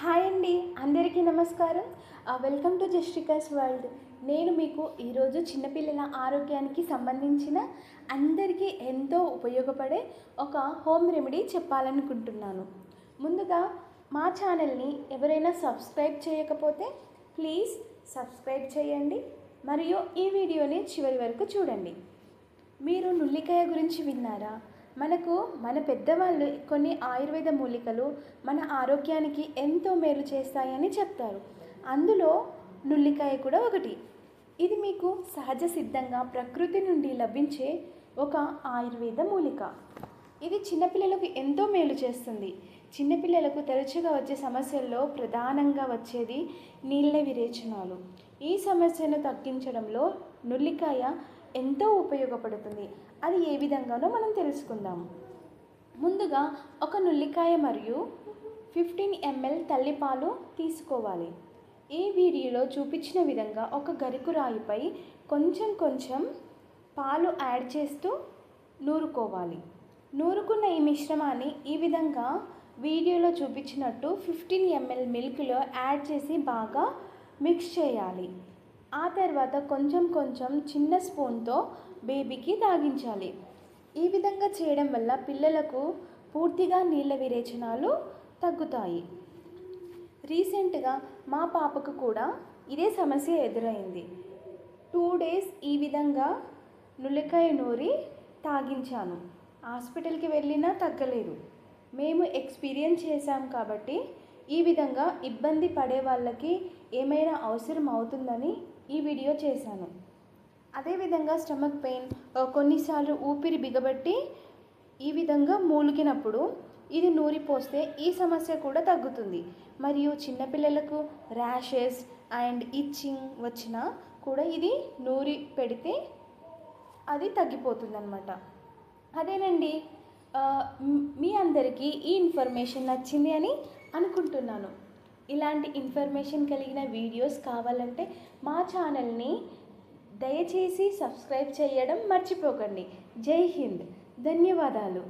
Hi అండి అందరికీ నమస్కారం. Welcome to Justika's world. నేను మీకు ఈరోజు చిన్నపిల్లల ఆరోగ్యానికి సంబంధించిన అందరికీ ఎంతో ఉపయోగపడే ఒక హోమ్ రెమెడీ చెప్పాలనుకుంటున్నాను. ముందుగా మా ఛానల్ని ఎవరైనా సబ్స్క్రైబ్ చేయకపోతే ప్లీజ్ సబ్స్క్రైబ్ చేయండి మరియు ఈ వీడియోని చివరి వరకు చూడండి. మీరు నుల్లికాయ గురించి విన్నారా? మనకు మన పెద్దవాళ్ళు కొన్ని ఆయుర్వేద మూలికలు మన ఆరోగ్యానికి ఎంతో మేలు చేస్తాయని చెప్తారు. అందులో నుల్లికాయ కూడా ఒకటి. ఇది మీకు సహజ సిద్ధంగా ప్రకృతి నుండి లభించే ఒక ఆయుర్వేద మూలిక. ఇది చిన్నపిల్లలకు ఎంతో మేలు చేస్తుంది. చిన్నపిల్లలకు తరచుగా వచ్చే సమస్యల్లో ప్రధానంగా వచ్చేది నీళ్ళ విరేచనాలు. ఈ సమస్యను తగ్గించడంలో నుల్లికాయ ఎంతో ఉపయోగపడుతుంది. అది ఏ విధంగానో మనం తెలుసుకుందాం. ముందుగా ఒక నుల్లికాయ మరియు ఫిఫ్టీన్ ఎంఎల్ తల్లిపాలు తీసుకోవాలి. ఈ వీడియోలో చూపించిన విధంగా ఒక గరికు రాయిపై కొంచెం కొంచెం పాలు యాడ్ చేస్తూ నూరుకోవాలి. నూరుకున్న ఈ మిశ్రమాన్ని ఈ విధంగా వీడియోలో చూపించినట్టు ఫిఫ్టీన్ ఎంఎల్ మిల్క్లో యాడ్ చేసి బాగా మిక్స్ చేయాలి. ఆ తర్వాత కొంచెం కొంచెం చిన్న స్పూన్తో బేబీకి తాగించాలి. ఈ విధంగా చేయడం వల్ల పిల్లలకు పూర్తిగా నీళ్ళ విరేచనాలు తగ్గుతాయి. రీసెంట్గా మా పాపకు కూడా ఇదే సమస్య ఎదురైంది. టూ డేస్ ఈ విధంగా నులికాయ నూరి తాగించాను. హాస్పిటల్కి వెళ్ళినా తగ్గలేదు. మేము ఎక్స్పీరియన్స్ చేశాం కాబట్టి ఈ విధంగా ఇబ్బంది పడే వాళ్ళకి ఏమైనా అవసరం అవుతుందని ఈ వీడియో చేశాను. అదేవిధంగా స్టమక్ పెయిన్ కొన్నిసార్లు ఊపిరి బిగబట్టి ఈ విధంగా మూలిగినప్పుడు ఇది నూరి పోస్తే ఈ సమస్య కూడా తగ్గుతుంది. మరియు చిన్నపిల్లలకు ర్యాషెస్ అండ్ ఇచ్చింగ్ వచ్చినా కూడా ఇది నూరి పెడితే అది తగ్గిపోతుందన్నమాట. అదేనండి మీ అందరికీ ఈ ఇన్ఫర్మేషన్ నచ్చింది అని అనుకుంటున్నాను. ఇలాంటి ఇన్ఫర్మేషన్ కలిగిన వీడియోస్ కావాలంటే మా ఛానల్ని దయచేసి సబ్స్క్రైబ్ చేయడం మర్చిపోకండి. జై హింద్. ధన్యవాదాలు.